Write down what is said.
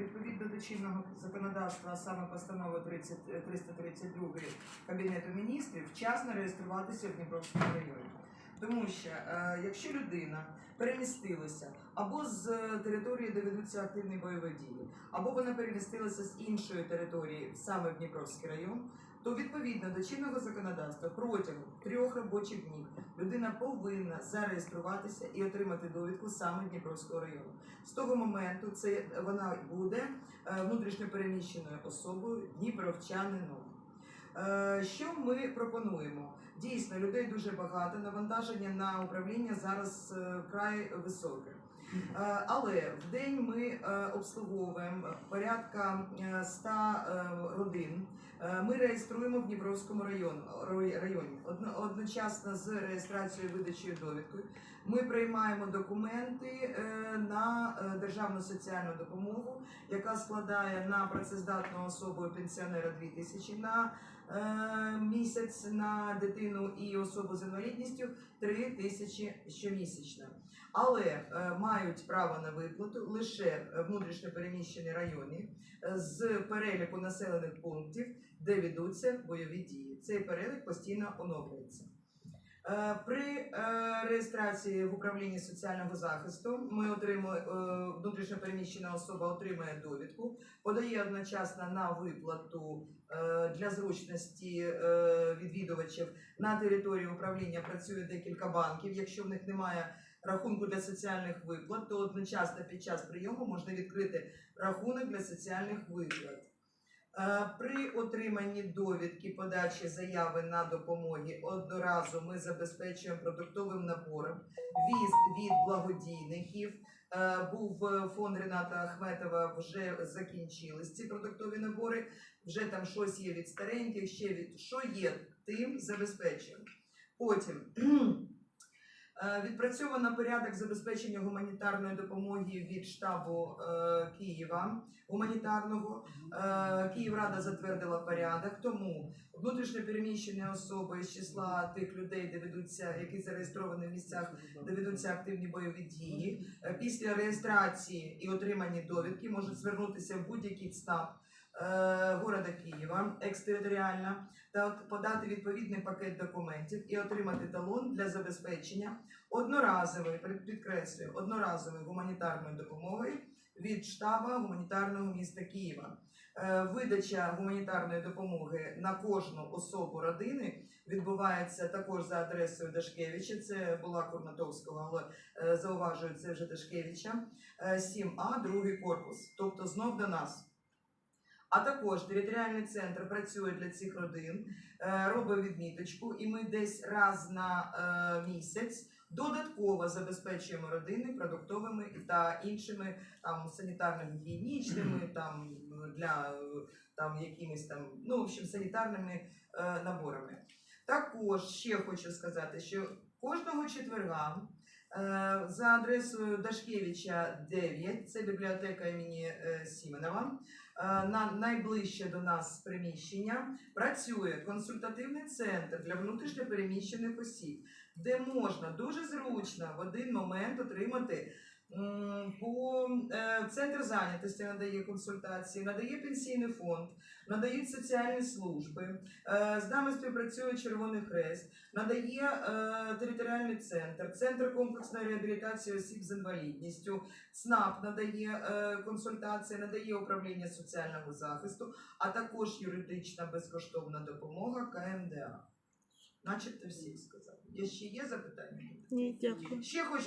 відповідно до чинного законодавства, а саме постанови 30, е, 332 Кабінету міністрів, вчасно реєструватися в Дніпровському районі. Тому що е, якщо людина перемістилася або з території, де ведуться активні бойові дії, або вона перемістилася з іншої території саме в Дніпровський район, то відповідно до чинного законодавства протягом трьох робочих днів людина повинна зареєструватися і отримати довідку саме Дніпровського району. З того моменту це вона буде е, внутрішньо переміщеною особою дніпровчанином. Е, Що ми пропонуємо? Дійсно, людей дуже багато, навантаження на управління зараз е, вкрай високе. Е, Але в день ми е, обслуговуємо порядка е, 100 е, родин. Ми реєструємо в Дніпровському районі. Одночасно з реєстрацією і видачею довідкою. Ми приймаємо документи на державну соціальну допомогу, яка складає на працездатну особу пенсіонера 2 тисячі на місяць, на дитину і особу з інвалідністю 3 тисячі щомісячно. Але е, мають право на виплату лише в внутрішньо переміщені райони е, з переліку населених пунктів, де ведуться бойові дії. Цей перелік постійно оновлюється. Е, При е, реєстрації в управлінні соціального захисту ми отримуємо е, внутрішньо переміщена особа отримує довідку, подає одночасно на виплату для зручності відвідувачів на території управління працює декілька банків. Якщо в них немає рахунку для соціальних виплат, то одночасно під час прийому можна відкрити рахунок для соціальних виплат. Е, При отриманні довідки подачі заяви на допомоги одноразу ми забезпечуємо продуктовим набором віз від благодійників. Е, Був фонд Рената Ахметова, вже закінчились ці продуктові набори. Вже там щось є від стареньких, ще від що є, тим забезпечуємо. Потім відпрацьовано порядок забезпечення гуманітарної допомоги від штабу е, Києва гуманітарного. Е, Київрада затвердила порядок, тому внутрішньо переміщені особи з числа тих людей, де ведуться, які зареєстровані в місцях, де ведуться активні бойові дії. Е, Після реєстрації і отримання довідки можуть звернутися в будь-який е, города Києва екстериторіально та подати відповідний пакет документів і отримати талон для забезпечення одноразової, під- підкреслюю, одноразової гуманітарної допомоги від штаба гуманітарного міста Києва. Е, Видача гуманітарної допомоги на кожну особу родини відбувається також за адресою Дашкевича. Це була Курнатовського, але е, зауважую, це вже Дашкевича. Е, 7А, другий корпус, тобто знов до нас. А також територіальний центр працює для цих родин, е, робить відміточку, і ми десь раз на е, місяць додатково забезпечуємо родини продуктовими та іншими там санітарно-гігієнічними, там для там якимись там, ну в общем, санітарними е, наборами. Також ще хочу сказати, що кожного четверга за адресою Дашкевича 9, це бібліотека імені е, Сіменова, е, на найближче до нас приміщення працює консультативний центр для внутрішньопереміщених осіб, де можна дуже зручно в один момент отримати по е, центр зайнятості надає консультації, надає пенсійний фонд, надають соціальні служби. Е, З нами співпрацює Червоний Хрест, надає е, територіальний центр, центр комплексної реабілітації осіб з інвалідністю, ЦНАП надає е, консультації, надає управління соціального захисту, а також юридична безкоштовна допомога КМДА. Начебто всіх сказав. Є ще є запитання? Ні, дякую. Ще хочу